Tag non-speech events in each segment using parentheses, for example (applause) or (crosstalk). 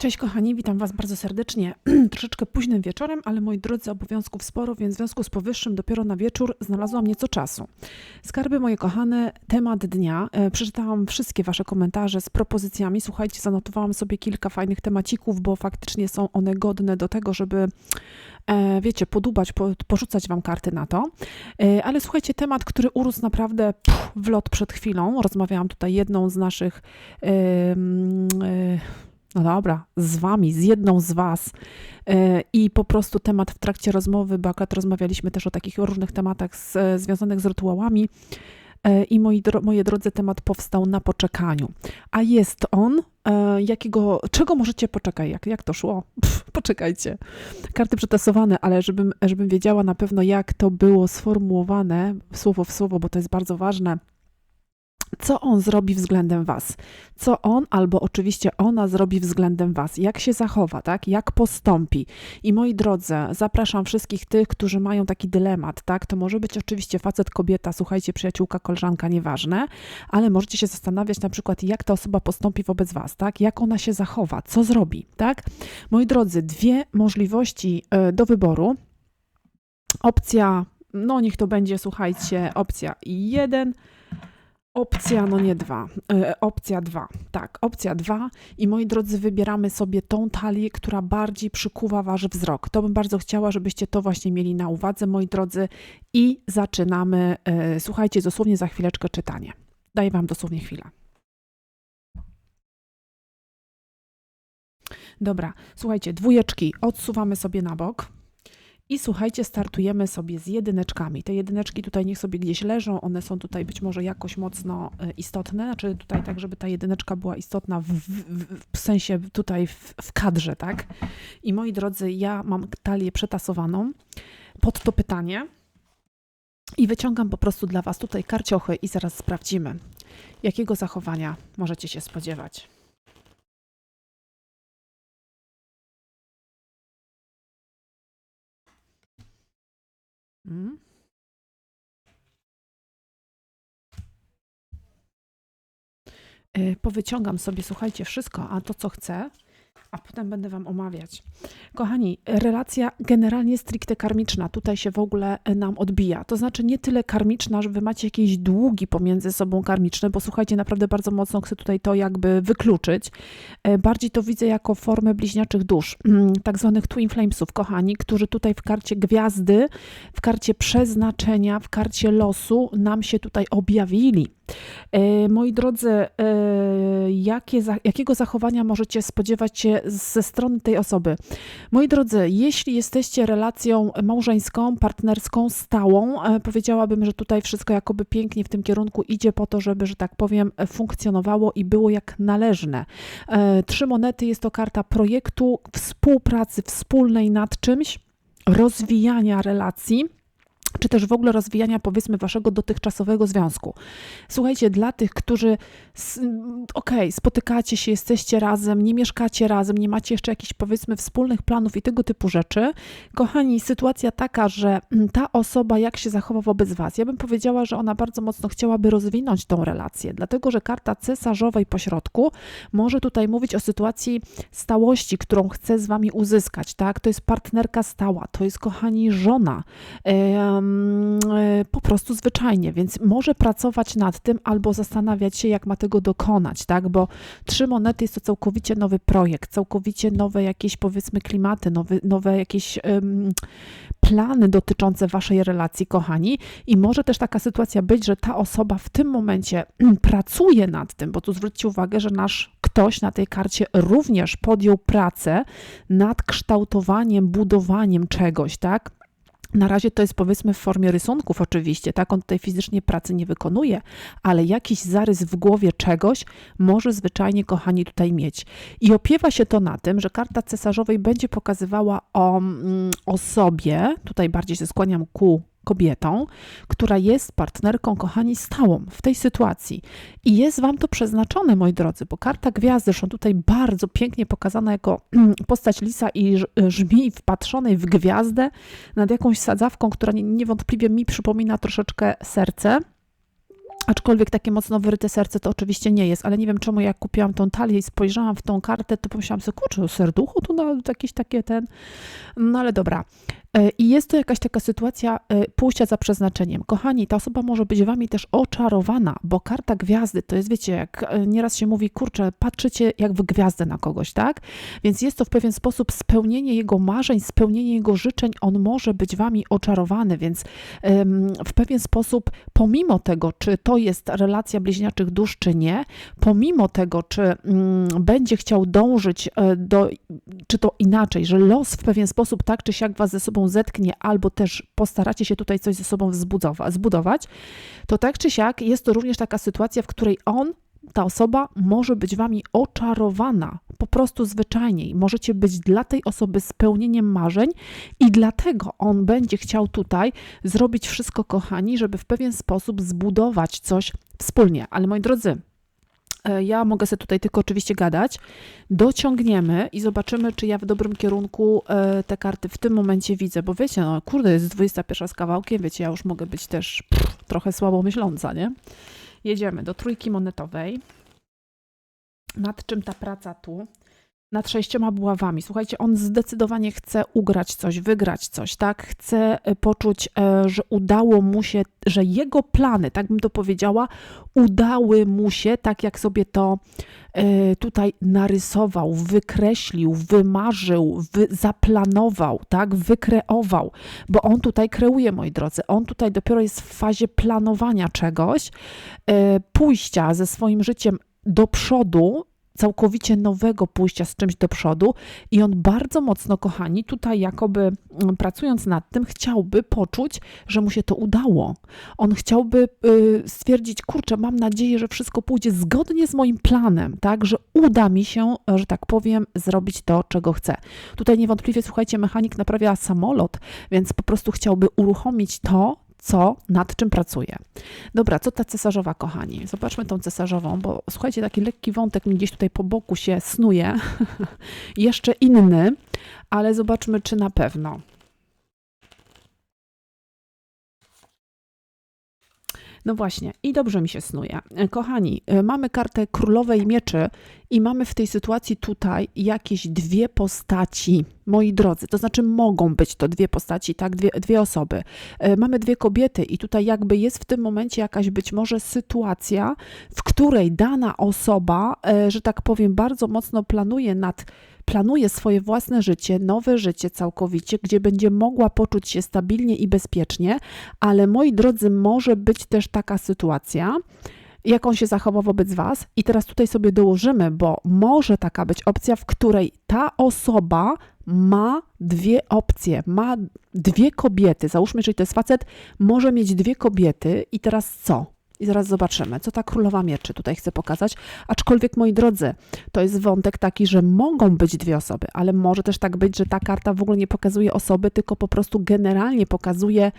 Cześć kochani, witam Was bardzo serdecznie. (clears throat) Troszeczkę późnym wieczorem, ale moi drodzy, obowiązków sporo, więc w związku z powyższym dopiero na wieczór znalazłam nieco czasu. Skarby moje kochane, temat dnia. E, przeczytałam wszystkie Wasze komentarze z propozycjami. Słuchajcie, zanotowałam sobie kilka fajnych temacików, bo faktycznie są one godne do tego, żeby e, wiecie, podubać, po, porzucać Wam karty na to. E, ale słuchajcie, temat, który urósł naprawdę pff, w lot przed chwilą. Rozmawiałam tutaj jedną z naszych mm, e, no dobra, z wami, z jedną z was. E, I po prostu temat w trakcie rozmowy, bo akurat rozmawialiśmy też o takich różnych tematach z, związanych z rytuałami. E, I moi, moje drodzy, temat powstał na poczekaniu. A jest on, e, jakiego, czego możecie poczekać? Jak, jak to szło? Pff, poczekajcie. Karty przetasowane, ale żebym, żebym wiedziała na pewno, jak to było sformułowane słowo w słowo, bo to jest bardzo ważne co on zrobi względem was, co on albo oczywiście ona zrobi względem was, jak się zachowa, tak, jak postąpi. I moi drodzy, zapraszam wszystkich tych, którzy mają taki dylemat, tak, to może być oczywiście facet, kobieta, słuchajcie, przyjaciółka, koleżanka, nieważne, ale możecie się zastanawiać na przykład, jak ta osoba postąpi wobec was, tak, jak ona się zachowa, co zrobi, tak. Moi drodzy, dwie możliwości e, do wyboru. Opcja, no niech to będzie, słuchajcie, opcja jeden, Opcja, no nie dwa. E, opcja dwa. Tak, opcja dwa. I moi drodzy, wybieramy sobie tą talię, która bardziej przykuwa wasz wzrok. To bym bardzo chciała, żebyście to właśnie mieli na uwadze, moi drodzy. I zaczynamy. E, słuchajcie, dosłownie za chwileczkę czytanie. Daję wam dosłownie chwilę. Dobra, słuchajcie, dwójeczki odsuwamy sobie na bok. I słuchajcie, startujemy sobie z jedyneczkami. Te jedyneczki tutaj niech sobie gdzieś leżą, one są tutaj być może jakoś mocno e, istotne, znaczy tutaj tak, żeby ta jedyneczka była istotna w, w, w sensie tutaj w, w kadrze, tak? I moi drodzy, ja mam talię przetasowaną pod to pytanie i wyciągam po prostu dla Was tutaj karciochy i zaraz sprawdzimy, jakiego zachowania możecie się spodziewać. Mm. Powyciągam sobie, słuchajcie, wszystko, a to co chcę, a potem będę Wam omawiać. Kochani, relacja generalnie stricte karmiczna tutaj się w ogóle e, nam odbija. To znaczy nie tyle karmiczna, że Wy macie jakieś długi pomiędzy sobą karmiczne, bo słuchajcie, naprawdę bardzo mocno chcę tutaj to jakby wykluczyć. E, bardziej to widzę jako formę bliźniaczych dusz, mm, tak zwanych twin flamesów, kochani, którzy tutaj w karcie gwiazdy, w karcie przeznaczenia, w karcie losu nam się tutaj objawili. E, moi drodzy, e, jakie, jakiego zachowania możecie spodziewać się ze strony tej osoby? Moi drodzy, jeśli jesteście relacją małżeńską, partnerską, stałą, e, powiedziałabym, że tutaj wszystko jakoby pięknie w tym kierunku idzie po to, żeby, że tak powiem, funkcjonowało i było jak należne. Trzy monety jest to karta projektu, współpracy wspólnej nad czymś, rozwijania relacji czy też w ogóle rozwijania, powiedzmy, waszego dotychczasowego związku. Słuchajcie, dla tych, którzy, okej, okay, spotykacie się, jesteście razem, nie mieszkacie razem, nie macie jeszcze jakichś, powiedzmy, wspólnych planów i tego typu rzeczy, kochani, sytuacja taka, że mm, ta osoba, jak się zachowa wobec was, ja bym powiedziała, że ona bardzo mocno chciałaby rozwinąć tą relację, dlatego, że karta cesarzowej pośrodku może tutaj mówić o sytuacji stałości, którą chce z wami uzyskać, tak? To jest partnerka stała, to jest, kochani, żona. E, po prostu zwyczajnie, więc może pracować nad tym albo zastanawiać się, jak ma tego dokonać, tak? Bo trzy monety jest to całkowicie nowy projekt, całkowicie nowe jakieś powiedzmy klimaty, nowe, nowe jakieś um, plany dotyczące waszej relacji, kochani. I może też taka sytuacja być, że ta osoba w tym momencie (clears throat) pracuje nad tym, bo tu zwróćcie uwagę, że nasz ktoś na tej karcie również podjął pracę nad kształtowaniem, budowaniem czegoś, tak? Na razie to jest powiedzmy w formie rysunków oczywiście, tak? On tutaj fizycznie pracy nie wykonuje, ale jakiś zarys w głowie czegoś może zwyczajnie, kochani, tutaj mieć. I opiewa się to na tym, że karta cesarzowej będzie pokazywała o, mm, o sobie, tutaj bardziej się skłaniam ku kobietą, która jest partnerką, kochani, stałą w tej sytuacji. I jest Wam to przeznaczone, moi drodzy, bo karta gwiazdy, zresztą tutaj bardzo pięknie pokazana jako postać lisa i żmi wpatrzonej w gwiazdę nad jakąś sadzawką, która niewątpliwie mi przypomina troszeczkę serce Aczkolwiek takie mocno wyryte serce to oczywiście nie jest, ale nie wiem czemu jak kupiłam tą talię i spojrzałam w tą kartę, to pomyślałam sobie, kurczę, serducho tu na jakieś takie ten, no ale dobra. E, I jest to jakaś taka sytuacja e, pójścia za przeznaczeniem. Kochani, ta osoba może być wami też oczarowana, bo karta gwiazdy to jest, wiecie, jak e, nieraz się mówi, kurczę, patrzycie jak w gwiazdę na kogoś, tak? Więc jest to w pewien sposób spełnienie jego marzeń, spełnienie jego życzeń. On może być wami oczarowany, więc w pewien sposób, pomimo tego, czy to jest relacja bliźniaczych dusz, czy nie, pomimo tego, czy mm, będzie chciał dążyć do, czy to inaczej, że los w pewien sposób tak czy siak was ze sobą zetknie, albo też postaracie się tutaj coś ze sobą zbudować, to tak czy siak jest to również taka sytuacja, w której on ta osoba może być wami oczarowana, po prostu zwyczajniej. Możecie być dla tej osoby spełnieniem marzeń i dlatego on będzie chciał tutaj zrobić wszystko, kochani, żeby w pewien sposób zbudować coś wspólnie. Ale moi drodzy, ja mogę sobie tutaj tylko oczywiście gadać. Dociągniemy i zobaczymy, czy ja w dobrym kierunku e, te karty w tym momencie widzę, bo wiecie, no kurde, jest 21 z kawałkiem, wiecie, ja już mogę być też pff, trochę słabo myśląca, nie? Jedziemy do trójki monetowej. Nad czym ta praca tu? Nad sześcioma buławami. Słuchajcie, on zdecydowanie chce ugrać coś, wygrać coś, tak? Chce e, poczuć, e, że udało mu się, że jego plany, tak bym to powiedziała, udały mu się, tak jak sobie to e, tutaj narysował, wykreślił, wymarzył, wy, zaplanował, tak? Wykreował, bo on tutaj kreuje, moi drodzy. On tutaj dopiero jest w fazie planowania czegoś, pójścia ze swoim życiem do przodu, całkowicie nowego pójścia z czymś do przodu i on bardzo mocno, kochani, tutaj jakoby mm, pracując nad tym, chciałby poczuć, że mu się to udało. On chciałby y, stwierdzić, kurczę, mam nadzieję, że wszystko pójdzie zgodnie z moim planem, tak, że uda mi się, że tak powiem, zrobić to, czego chcę. Tutaj niewątpliwie, słuchajcie, mechanik naprawia samolot, więc po prostu chciałby uruchomić to, co, nad czym pracuje. Dobra, co ta cesarzowa, kochani? Zobaczmy tą cesarzową, bo słuchajcie, taki lekki wątek mi gdzieś tutaj po boku się snuje. (laughs) Jeszcze inny, ale zobaczmy, czy na pewno. No właśnie, i dobrze mi się snuje. Kochani, y, mamy kartę królowej mieczy i mamy w tej sytuacji tutaj jakieś dwie postaci, moi drodzy, to znaczy mogą być to dwie postaci, tak, dwie, dwie osoby. Y, mamy dwie kobiety i tutaj jakby jest w tym momencie jakaś być może sytuacja, w której dana osoba, że tak powiem, bardzo mocno planuje nad planuje swoje własne życie, nowe życie całkowicie, gdzie będzie mogła poczuć się stabilnie i bezpiecznie, ale moi drodzy, może być też taka sytuacja, jak on się zachowa wobec Was. I teraz tutaj sobie dołożymy, bo może taka być opcja, w której ta osoba ma dwie opcje, ma dwie kobiety. Załóżmy, że to jest facet, może mieć dwie kobiety, i teraz co? I zaraz zobaczymy, co ta królowa mieczy tutaj chce pokazać. Aczkolwiek, moi drodzy, to jest wątek taki, że mogą być dwie osoby, ale może też tak być, że ta karta w ogóle nie pokazuje osoby, tylko po prostu generalnie pokazuje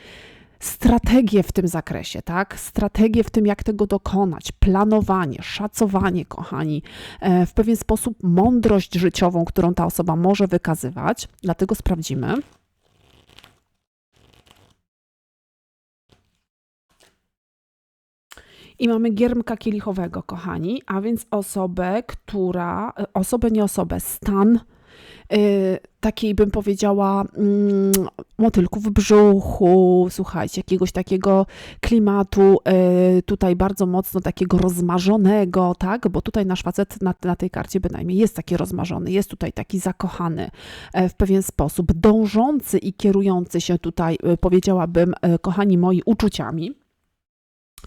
strategię w tym zakresie, tak? Strategię w tym, jak tego dokonać, planowanie, szacowanie, kochani, e, w pewien sposób mądrość życiową, którą ta osoba może wykazywać. Dlatego sprawdzimy. I mamy giermka kielichowego, kochani, a więc osobę, która, e, osobę, nie osobę, stan yy, takiej bym powiedziała yy, motylku w brzuchu, słuchajcie, jakiegoś takiego klimatu yy, tutaj bardzo mocno takiego rozmarzonego, tak, bo tutaj nasz facet na, na tej karcie bynajmniej jest taki rozmarzony, jest tutaj taki zakochany e, w pewien sposób, dążący i kierujący się tutaj, e, powiedziałabym, e, kochani moi, uczuciami.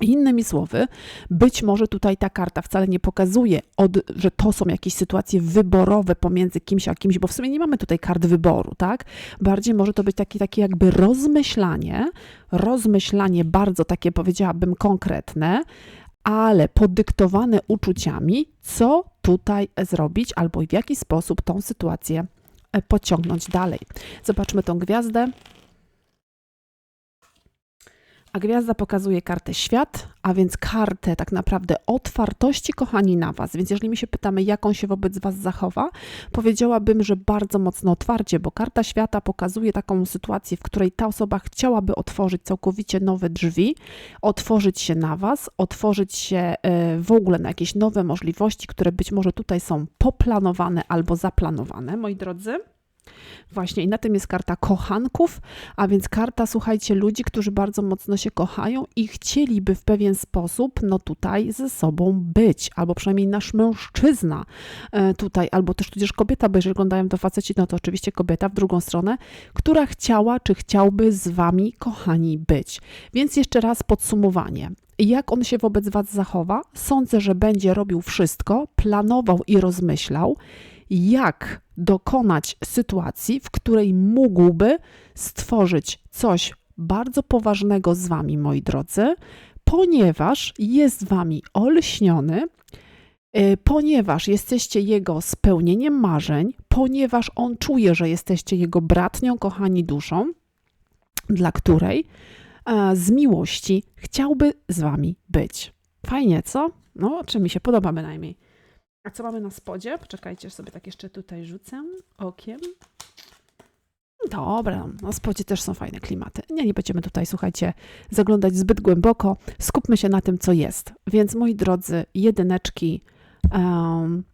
Innymi słowy, być może tutaj ta karta wcale nie pokazuje, od, że to są jakieś sytuacje wyborowe pomiędzy kimś a kimś, bo w sumie nie mamy tutaj kart wyboru, tak? Bardziej może to być takie, takie jakby rozmyślanie, rozmyślanie bardzo takie powiedziałabym konkretne, ale podyktowane uczuciami, co tutaj zrobić albo w jaki sposób tą sytuację e, pociągnąć dalej. Zobaczmy tą gwiazdę. A gwiazda pokazuje kartę świat, a więc kartę tak naprawdę otwartości, kochani, na Was. Więc jeżeli mi się pytamy, jak on się wobec Was zachowa, powiedziałabym, że bardzo mocno otwarcie, bo karta świata pokazuje taką sytuację, w której ta osoba chciałaby otworzyć całkowicie nowe drzwi, otworzyć się na Was, otworzyć się e, w ogóle na jakieś nowe możliwości, które być może tutaj są poplanowane albo zaplanowane, moi drodzy. Właśnie i na tym jest karta kochanków, a więc karta, słuchajcie, ludzi, którzy bardzo mocno się kochają i chcieliby w pewien sposób, no tutaj ze sobą być, albo przynajmniej nasz mężczyzna e, tutaj, albo też tudzież kobieta, bo jeżeli oglądają to faceci, no to oczywiście kobieta w drugą stronę, która chciała, czy chciałby z wami, kochani, być. Więc jeszcze raz podsumowanie. Jak on się wobec was zachowa? Sądzę, że będzie robił wszystko, planował i rozmyślał jak dokonać sytuacji, w której mógłby stworzyć coś bardzo poważnego z Wami, moi drodzy, ponieważ jest Wami olśniony, y, ponieważ jesteście Jego spełnieniem marzeń, ponieważ On czuje, że jesteście Jego bratnią, kochani duszą, dla której z miłości chciałby z Wami być. Fajnie, co? No, czy mi się podoba bynajmniej. A co mamy na spodzie? Poczekajcie, sobie tak jeszcze tutaj rzucę okiem. Dobra, na spodzie też są fajne klimaty. Nie, nie będziemy tutaj, słuchajcie, zaglądać zbyt głęboko. Skupmy się na tym, co jest. Więc, moi drodzy, jedyneczki, um,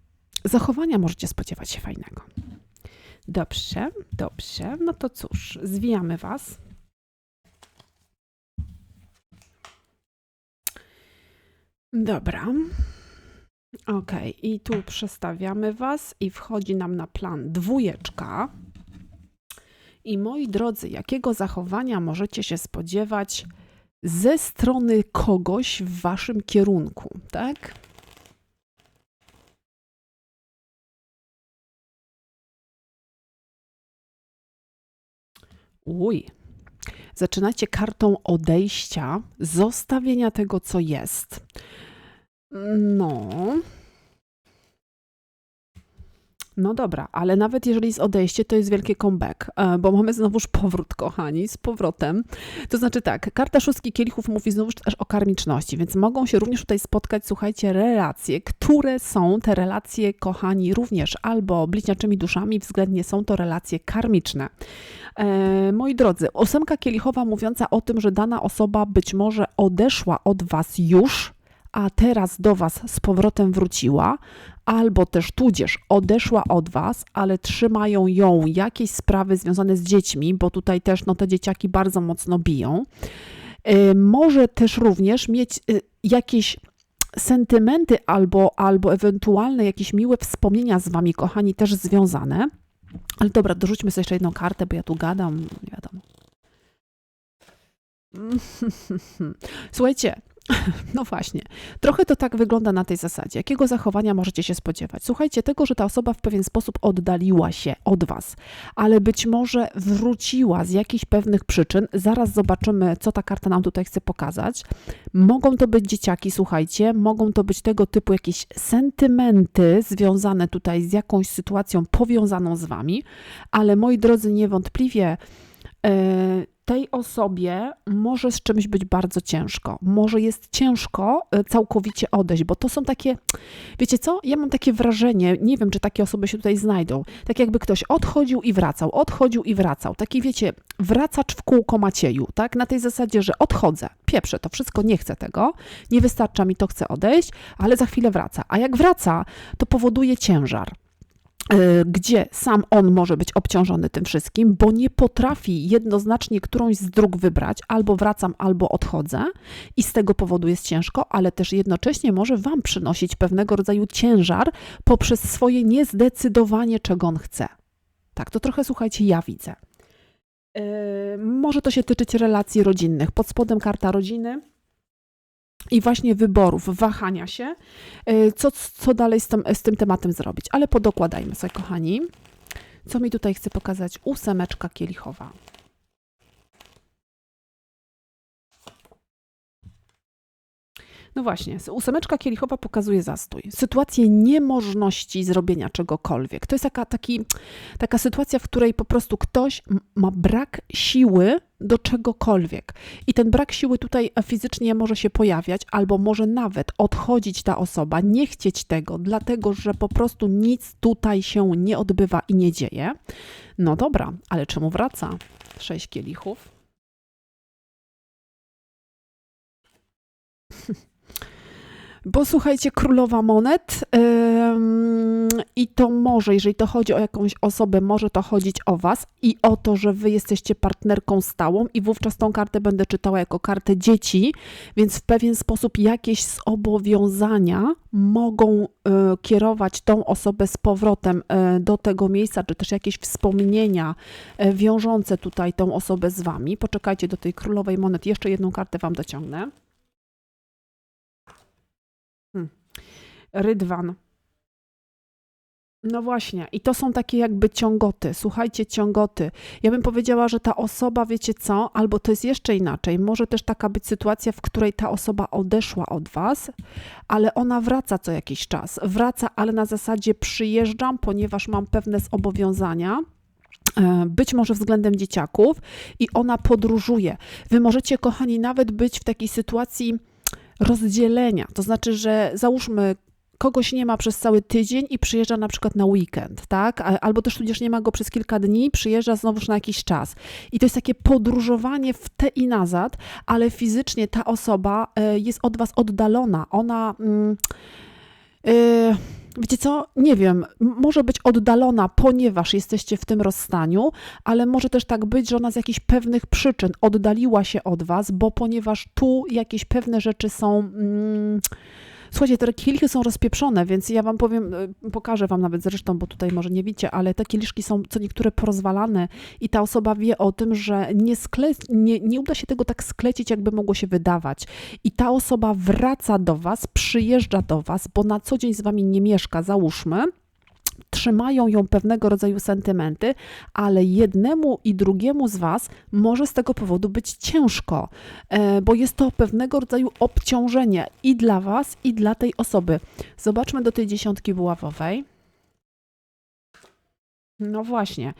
zachowania możecie spodziewać się fajnego. Dobrze, dobrze. No to cóż, zwijamy Was. Dobra. Ok, i tu przestawiamy Was i wchodzi nam na plan dwójeczka. I moi drodzy, jakiego zachowania możecie się spodziewać ze strony kogoś w Waszym kierunku, tak? Uj, zaczynacie kartą odejścia, zostawienia tego, co jest. No. No dobra, ale nawet jeżeli jest odejście, to jest wielki comeback, e, bo mamy znowuż powrót, kochani, z powrotem. To znaczy tak, karta szóstki kielichów mówi znowuż też o karmiczności, więc mogą się również tutaj spotkać, słuchajcie, relacje, które są te relacje, kochani, również albo bliźniaczymi duszami, względnie są to relacje karmiczne. E, moi drodzy, ósemka kielichowa mówiąca o tym, że dana osoba być może odeszła od Was już, a teraz do Was z powrotem wróciła, albo też tudzież odeszła od Was, ale trzymają ją jakieś sprawy związane z dziećmi, bo tutaj też no, te dzieciaki bardzo mocno biją. Y, może też również mieć y, jakieś sentymenty albo, albo ewentualne jakieś miłe wspomnienia z Wami, kochani, też związane. Ale dobra, dorzućmy sobie jeszcze jedną kartę, bo ja tu gadam, nie wiadomo. (laughs) Słuchajcie, (laughs) No właśnie, trochę to tak wygląda na tej zasadzie. Jakiego zachowania możecie się spodziewać? Słuchajcie, tego, że ta osoba w pewien sposób oddaliła się od Was, ale być może wróciła z jakichś pewnych przyczyn. Zaraz zobaczymy, co ta karta nam tutaj chce pokazać. Mogą to być dzieciaki, słuchajcie, mogą to być tego typu jakieś sentymenty związane tutaj z jakąś sytuacją powiązaną z Wami, ale moi drodzy, niewątpliwie. Yy, tej osobie może z czymś być bardzo ciężko. Może jest ciężko e, całkowicie odejść, bo to są takie, wiecie co? Ja mam takie wrażenie, nie wiem, czy takie osoby się tutaj znajdą, tak jakby ktoś odchodził i wracał, odchodził i wracał. Taki, wiecie, wracacz w kółko Macieju, tak? Na tej zasadzie, że odchodzę, pieprzę to wszystko, nie chcę tego, nie wystarcza mi to, chcę odejść, ale za chwilę wraca. A jak wraca, to powoduje ciężar. E, gdzie sam on może być obciążony tym wszystkim, bo nie potrafi jednoznacznie którąś z dróg wybrać, albo wracam, albo odchodzę i z tego powodu jest ciężko, ale też jednocześnie może Wam przynosić pewnego rodzaju ciężar poprzez swoje niezdecydowanie, czego on chce. Tak, to trochę słuchajcie, ja widzę. Yy, może to się tyczyć relacji rodzinnych. Pod spodem karta rodziny i właśnie wyborów, wahania się, e, co, co dalej z tym, z tym tematem zrobić. Ale podokładajmy sobie, kochani. Co mi tutaj chce pokazać? Ósemeczka kielichowa. No właśnie, ósemeczka kielichowa pokazuje zastój. Sytuację niemożności zrobienia czegokolwiek. To jest taka, taki, taka sytuacja, w której po prostu ktoś ma brak siły do czegokolwiek. I ten brak siły tutaj fizycznie może się pojawiać, albo może nawet odchodzić ta osoba, nie chcieć tego, dlatego że po prostu nic tutaj się nie odbywa i nie dzieje. No dobra, ale czemu wraca? Sześć kielichów. (laughs) Bo słuchajcie, królowa monet ym, i to może, jeżeli to chodzi o jakąś osobę, może to chodzić o Was i o to, że Wy jesteście partnerką stałą i wówczas tą kartę będę czytała jako kartę dzieci, więc w pewien sposób jakieś zobowiązania mogą y, kierować tą osobę z powrotem y, do tego miejsca, czy też jakieś wspomnienia y, wiążące tutaj tą osobę z Wami. Poczekajcie do tej królowej monet, jeszcze jedną kartę Wam dociągnę. Rydwan. No właśnie, i to są takie jakby ciągoty. Słuchajcie, ciągoty. Ja bym powiedziała, że ta osoba, wiecie co, albo to jest jeszcze inaczej. Może też taka być sytuacja, w której ta osoba odeszła od was, ale ona wraca co jakiś czas. Wraca, ale na zasadzie przyjeżdżam, ponieważ mam pewne zobowiązania e, być może względem dzieciaków i ona podróżuje. Wy możecie, kochani, nawet być w takiej sytuacji rozdzielenia. To znaczy, że załóżmy, kogoś nie ma przez cały tydzień i przyjeżdża na przykład na weekend, tak? Albo też tudzież nie ma go przez kilka dni, przyjeżdża znowuż na jakiś czas. I to jest takie podróżowanie w te i nazad, ale fizycznie ta osoba e, jest od was oddalona. Ona. Yy, wiecie co? Nie wiem, może być oddalona, ponieważ jesteście w tym rozstaniu, ale może też tak być, że ona z jakichś pewnych przyczyn oddaliła się od was, bo ponieważ tu jakieś pewne rzeczy są. Yy, Słuchajcie, te kielichy są rozpieprzone, więc ja wam powiem, e, pokażę wam nawet zresztą, bo tutaj może nie widzicie, ale te kieliszki są co niektóre porozwalane i ta osoba wie o tym, że nie, skle, nie, nie uda się tego tak sklecić, jakby mogło się wydawać. I ta osoba wraca do was, przyjeżdża do was, bo na co dzień z wami nie mieszka, załóżmy, trzymają ją pewnego rodzaju sentymenty, ale jednemu i drugiemu z Was może z tego powodu być ciężko, e, bo jest to pewnego rodzaju obciążenie i dla Was, i dla tej osoby. Zobaczmy do tej dziesiątki buławowej. No właśnie.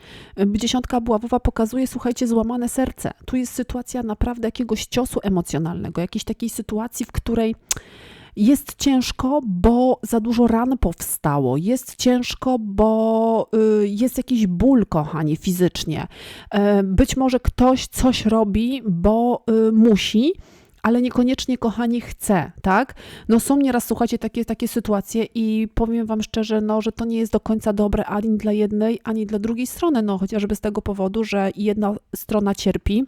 Dziesiątka buławowa pokazuje, słuchajcie, złamane serce. Tu jest sytuacja naprawdę jakiegoś ciosu emocjonalnego, jakiejś takiej sytuacji, w której jest ciężko, bo za dużo ran powstało. Jest ciężko, bo y, jest jakiś ból, kochani, fizycznie. E, być może ktoś coś robi, bo y, musi ale niekoniecznie, kochani, chce, tak? No są nieraz, słuchajcie, takie, takie sytuacje i powiem wam szczerze, no, że to nie jest do końca dobre ani dla jednej, ani dla drugiej strony, no chociażby z tego powodu, że jedna strona cierpi,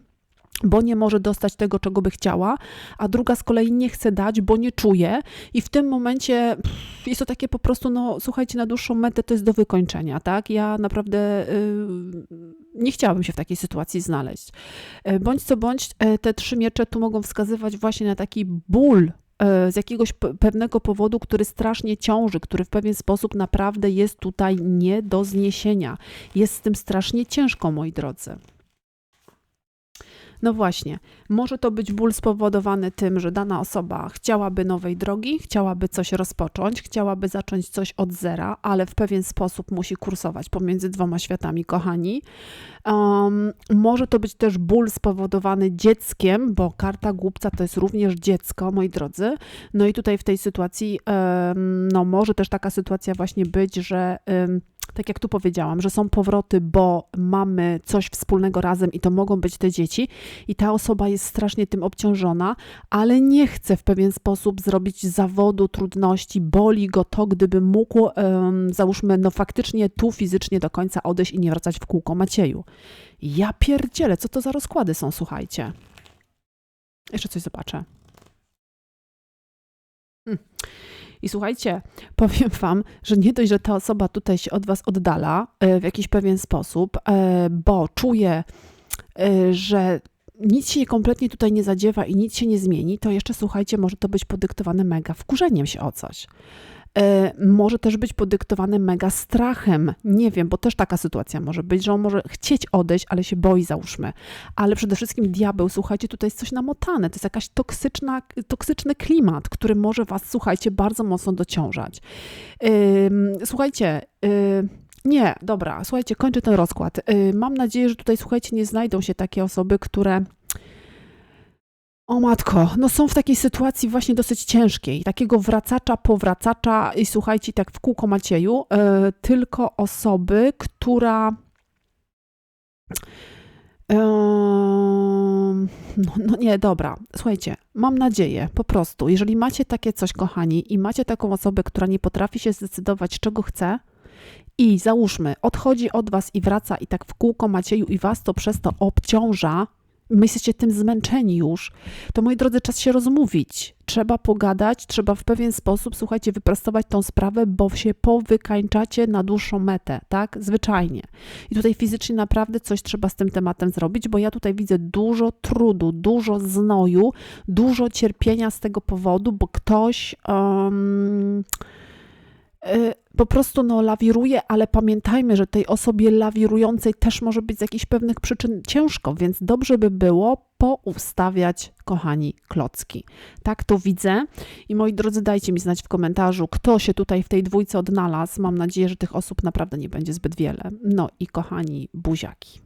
bo nie może dostać tego, czego by chciała, a druga z kolei nie chce dać, bo nie czuje i w tym momencie pff, jest to takie po prostu, no słuchajcie, na dłuższą metę to jest do wykończenia, tak? Ja naprawdę yy, nie chciałabym się w takiej sytuacji znaleźć. Yy, bądź co bądź, yy, te trzy miecze tu mogą wskazywać właśnie na taki ból e, z jakiegoś pewnego powodu, który strasznie ciąży, który w pewien sposób naprawdę jest tutaj nie do zniesienia. Jest z tym strasznie ciężko, moi drodzy. No właśnie, może to być ból spowodowany tym, że dana osoba chciałaby nowej drogi, chciałaby coś rozpocząć, chciałaby zacząć coś od zera, ale w pewien sposób musi kursować pomiędzy dwoma światami, kochani. Um, może to być też ból spowodowany dzieckiem, bo karta głupca to jest również dziecko, moi drodzy. No i tutaj w tej sytuacji, um, no może też taka sytuacja właśnie być, że um, tak jak tu powiedziałam, że są powroty, bo mamy coś wspólnego razem i to mogą być te dzieci, i ta osoba jest strasznie tym obciążona, ale nie chce w pewien sposób zrobić zawodu, trudności, boli go to, gdyby mógł, um, załóżmy, no faktycznie tu fizycznie do końca odejść i nie wracać w kółko Macieju. Ja pierdzielę, co to za rozkłady są, słuchajcie. Jeszcze coś zobaczę. Hmm. I słuchajcie, powiem Wam, że nie dość, że ta osoba tutaj się od Was oddala e, w jakiś pewien sposób, e, bo czuje, e, że nic się kompletnie tutaj nie zadziewa i nic się nie zmieni, to jeszcze słuchajcie, może to być podyktowane mega wkurzeniem się o coś. E, może też być podyktowany mega strachem. Nie wiem, bo też taka sytuacja może być, że on może chcieć odejść, ale się boi, załóżmy. Ale przede wszystkim diabeł, słuchajcie, tutaj jest coś namotane. To jest jakaś toksyczna, toksyczny klimat, który może was, słuchajcie, bardzo mocno dociążać. Słuchajcie, Nie, dobra, słuchajcie, kończę ten rozkład. Y, Mam nadzieję, że tutaj, słuchajcie, nie znajdą się takie osoby, które. O matko, no są w takiej sytuacji właśnie dosyć ciężkiej, takiego wracacza, powracacza i słuchajcie, tak w kółko Macieju, y, tylko osoby, która. Em, No, no nie, dobra. Słuchajcie, mam nadzieję, po prostu, jeżeli macie takie coś, kochani, i macie taką osobę, która nie potrafi się zdecydować, czego chce, i załóżmy, odchodzi od was i wraca, i tak w kółko Macieju, i was to przez to obciąża, my jesteście tym zmęczeni już, to moi drodzy, czas się rozmówić. Trzeba pogadać, trzeba w pewien sposób, słuchajcie, wyprostować tą sprawę, bo się powykańczacie na dłuższą metę, tak? Zwyczajnie. I tutaj fizycznie naprawdę coś trzeba z tym tematem zrobić, bo ja tutaj widzę dużo trudu, dużo znoju, dużo cierpienia z tego powodu, bo ktoś. y, po prostu no, lawiruje, ale pamiętajmy, że tej osobie lawirującej też może być z jakichś pewnych przyczyn ciężko, więc dobrze by było poustawiać, kochani, klocki. Tak to widzę. I moi drodzy, dajcie mi znać w komentarzu, kto się tutaj w tej dwójce odnalazł. Mam nadzieję, że tych osób naprawdę nie będzie zbyt wiele. No i kochani, buziaki.